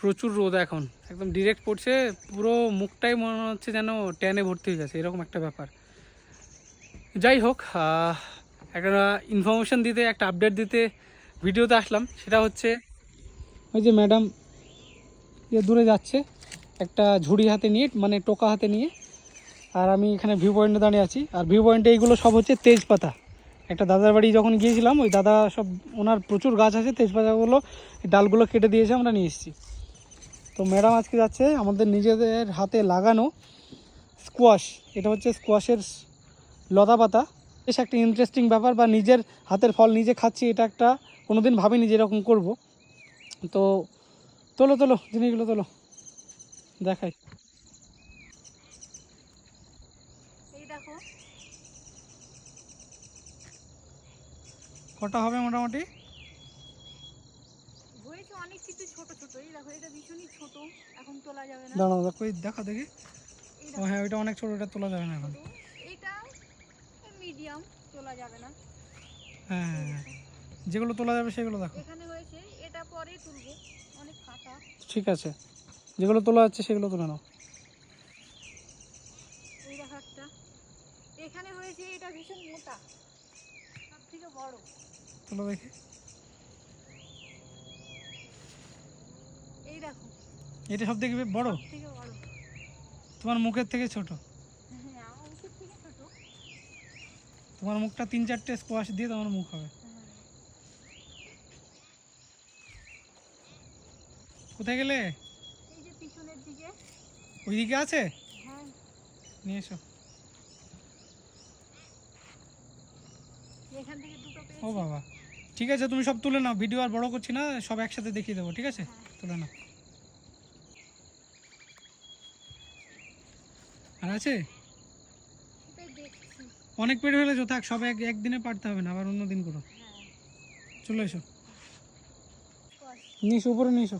প্রচুর রোদ এখন। একদম ডিরেক্ট পড়ছে, পুরো মুখটাই মনে হচ্ছে যেন ট্যানে ভর্তি হয়ে গেছে, এরকম একটা ব্যাপার। যাই হোক একটা ইনফরমেশন দিতে, একটা আপডেট দিতে ভিডিওতে আসলাম। সেটা হচ্ছে, ওই যে ম্যাডাম ইয়ে দূরে যাচ্ছে, একটা ঝুড়ি হাতে নিয়ে মানে টোকা হাতে নিয়ে। আর আমি এখানে ভিউ পয়েন্টে দাঁড়িয়ে আছি। আর ভিউ পয়েন্টে এইগুলো সব হচ্ছে তেজপাতা। একটা দাদার বাড়ি যখন গিয়েছিলাম, ওই দাদা সব, ওনার প্রচুর গাছ আছে, তেজপাতাগুলো ডালগুলো কেটে দিয়েছে, আমরা নিয়ে এসেছি। তো ম্যাডাম আজকে যাচ্ছে আমাদের নিজেদের হাতে লাগানো স্কোয়াশ এটা হচ্ছে স্কোয়াশের লতা পাতা। বেশ একটা ইন্টারেস্টিং ব্যাপার বা নিজের হাতের ফল নিজে খাচ্ছি এটা একটা কোনো দিন ভাবিনি যে এরকম করব। তো তোলো তোলো জিনিসগুলো তোলো। দেখাই। কটা হবে মোটামুটি? অনেক কিছু ছোট ছোট। এই দেখো এটা ভীষণই ছোট। এখন তোলা যাবে না। দাঁড়াও দেখো এই দেখা দেখি। ও হ্যাঁ ওইটা অনেক ছোটো ওটা তোলা যাবে না এখন। এটা মিডিয়াম তোলা যাবে না। হ্যাঁ হ্যাঁ, হ্যাঁ। যেগুলো তোলা যাবে সেগুলো দেখো। এখানে হয়েছে এটা পরে তুলবো। অনেক ঠিক আছে। যেগুলো তোলা যাচ্ছে সেগুলো তুলে নাও। এই দেখো একটা। এখানে হয়েছে এটা ভীষণ মোটা। সব থেকে বড়। তোলা দেখি। এই দেখো। এটা সব থেকে বড়? তোমার মুখের থেকে ছোট? হ্যাঁ উচিত থেকে ছোট। তোমার মুখটা তিন চারটে স্কোয়াশ দিয়ে তোমার মুখ হবে। কোথায় গেলে? ওইদিকে আছে? হ্যাঁ। নিয়ে এসো। ও বাবা। ঠিক আছে তুমি সব তুলে নাও। ভিডিও আর বড় করছি না সব একসাথে দেখিয়ে দেবো ঠিক আছে। তুলে নাও। আর আছে? অনেক পেট ফেলেছো থাক সব এক একদিনে পারতে হবে না আবার অন্য দিন করো। চলে এসো। এসো উপরে নিয়ে এসো।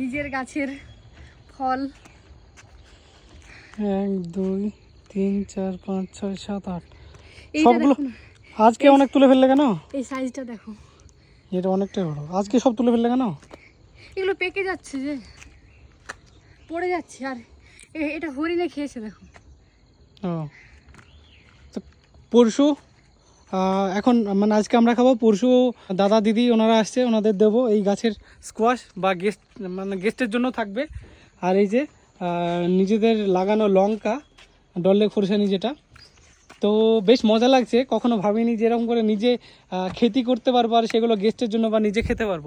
নিজের গাছের ফল। এক দুই তিন চার পাঁচ ছয় সাত আট। সবগুলো আজকে অনেক তুলে ফেললে কেন? এই সাইজটা দেখো। এটা অনেকটাই বড়। আজকে সব তুলে ফেললে কেন? এগুলো পেকে যাচ্ছে যে। পড়ে যাচ্ছে আর এটা হরিণে খেয়েছে দেখো। ও। তো পরশু এখন মানে আজকে আমরা খাব পরশু দাদা দিদি ওনারা আসছে ওনাদের দেবো এই গাছের স্কোয়াশ বা গেস্ট মানে গেস্টের জন্য থাকবে। আর এই যে নিজেদের লাগানো লঙ্কা ডলে খোরসানি যেটা তো বেশ মজা লাগছে। কখনো ভাবিনি যে এরকম করে নিজে খেতি করতে পারব আর সেগুলো গেস্টের জন্য বা নিজে খেতে পারব।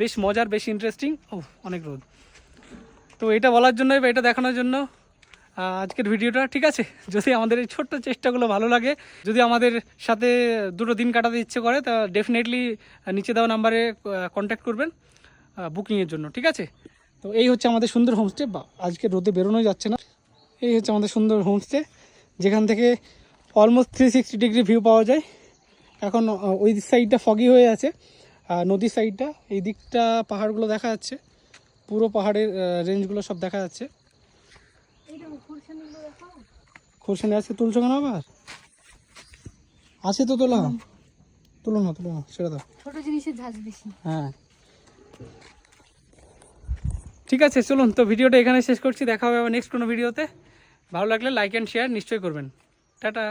বেশ মজার, বেশ ইন্টারেস্টিং ও অনেক রোদ। তো এটা বলার জন্যই বা এটা দেখানোর জন্য আজকের ভিডিওটা, ঠিক আছে? যদি আমাদের এই ছোট্ট চেষ্টাগুলো ভালো লাগে, যদি আমাদের সাথে দুটো দিন কাটাতে ইচ্ছে করে, তা ডেফিনেটলি নিচে দেওয়া নাম্বারে কন্ট্যাক্ট করবেন বুকিংয়ের জন্য, ঠিক আছে? তো এই হচ্ছে আমাদের সুন্দর হোমস্টে বা, আজকে রোদে বেরোনোই যাচ্ছে না। এই হচ্ছে আমাদের সুন্দর হোমস্টে যেখান থেকে almost three sixty degree view পাওয়া যায়। এখন ওই সাইডটা ফগি হয়ে আছে আর নদীর সাইডটা এই দিকটা পাহাড়গুলো দেখা যাচ্ছে। পুরো পাহাড়ের রেঞ্জগুলো সব দেখা যাচ্ছে। দেখো আজকে তুলছো কেন আবার? আছে তো তোলা। তুলো না তুলো না সেটা দাও। ছোট জিনিসের ঝাঁজ বেশি। হ্যাঁ। ঠিক আছে চলুন তো ভিডিওটা এখানে শেষ করছি। দেখা হবে আবার নেক্সট কোনো ভিডিওতে ভালো লাগলে লাইক অ্যান্ড শেয়ার নিশ্চয়ই করবেন। টাটা।